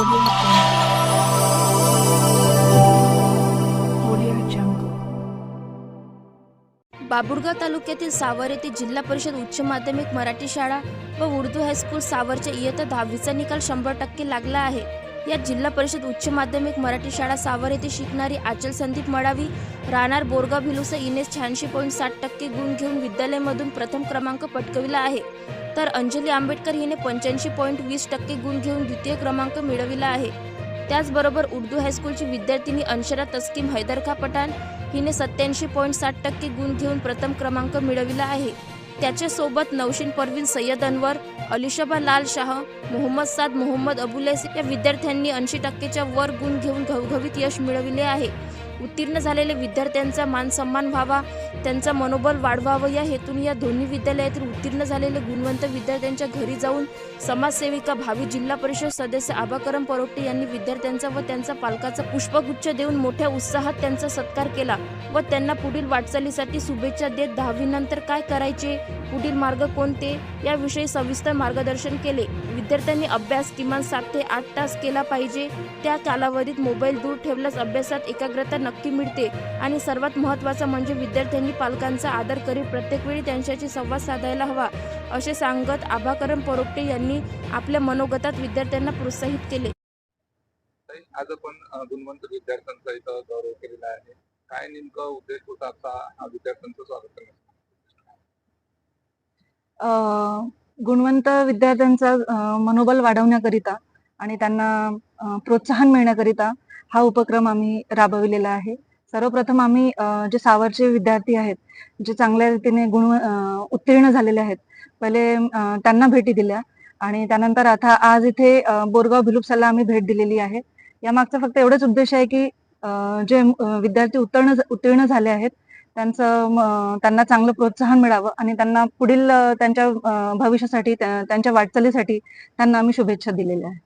बाबुरगाव बाबुळगाव तालुक्यातील सावर येथे जिल्हा परिषद उच्च माध्यमिक मराठी शाळा व उर्दू हायस्कूल सावरच्या इयत्ता दहावीचा निकाल शंभर टक्के लागला आहे. या जिल्हा परिषद उच्च माध्यमिक मराठी शाळा सावर येथे शिकणारी आचल संदीप मडावी राहणार बोरगाव भिलुसा इनेस शहाऐंशी पॉईंट साठ टक्के गुण घेऊन विद्यालयामधून प्रथम क्रमांक पटकविला आहे. तर अंजली आंबेडकर हिने पंच्याऐंशी पॉईंट वीस टक्के गुण घेऊन द्वितीय क्रमांक मिळविला आहे. त्याचबरोबर उर्दू हायस्कूलची विद्यार्थिनी अंशरा तस्कीम हैदरखा पठाण हिने सत्याऐंशी पॉईंट साठ टक्के गुण घेऊन प्रथम क्रमांक मिळविला आहे. त्याच्यासोबत नौशीन परवीन सय्यद अनवर अलिशबा लाल शाह मोहम्मद साद मोहम्मद अबुलेस या विद्यार्थ्यांनी ऐंशी टक्केच्या वर गुण घेऊन घवघवीत यश मिळविले आहे. उत्तीर्ण झालेले विद्यार्थ्यांचा मान सन्मान व्हावा त्यांचा मनोबल वाढवावं. या हेतून या दोन्ही विद्यालयातील उत्तीर्ण झालेले गुणवंत विद्यार्थ्यांच्या घरी जाऊन समाजसेविका भावी जिल्हा परिषद सदस्य आबाकरम परोटे यांनी विद्यार्थ्यांचा व त्यांचा पालकाचा पुष्पगुच्छ देऊन मोठ्या उत्साहात त्यांचा सत्कार केला व त्यांना पुढील वाटचालीसाठी शुभेच्छा देत दहावीनंतर काय करायचे? पुढील मार्ग कोणते? याविषयी सविस्तर मार्गदर्शन केले. विद्यार्थ्यांनी अभ्यास किमान सात ते आठ तास केला पाहिजे. त्या कालावधीत मोबाईल दूर ठेवल्यास अभ्यासात एकाग्रता नक्की मिळते. आणि सर्वात महत्त्वाचं म्हणजे विद्यार्थ्यांनी पालकांचा आदर करीत प्रत्येक वेळी त्यांच्याशी संवाद साधायला हवा. असे सांगत आभाकरम परोपटे यांनी आपल्या मनोगतात विद्यार्थ्यांना प्रोत्साहित केले. आज आपण गुणवंत विद्यार्थ्यांचा इथं गौरव केलेला आहे. काय नेमकं उद्देश होता आता विद्यार्थ्यांचं स्वागत करण्याचा गुणवंत विद्यार्थ्यांचा मनोबल वाढवण्याकरिता आणि त्यांना प्रोत्साहन मिळण्याकरिता हा उपक्रम आम्ही राबविलेला आहे. सर्वप्रथम आम्ही जे सावरचे विद्यार्थी आहेत जे चांगल्या रीतीने गुण उत्तीर्ण झालेले आहेत पहिले त्यांना भेटी दिल्या आणि त्यानंतर आता आज इथे बोरगाव भिलुपसाला आम्ही भेट दिलेली आहे. यामागचा फक्त एवढाच उद्देश आहे की जे विद्यार्थी उत्तीर्ण उत्तीर्ण झाले आहेत त्यांचं त्यांना चांगलं प्रोत्साहन मिळावं आणि त्यांना पुढील त्यांच्या भविष्यासाठी त्यांच्या वाटचालीसाठी त्यांना आम्ही शुभेच्छा दिलेल्या आहेत.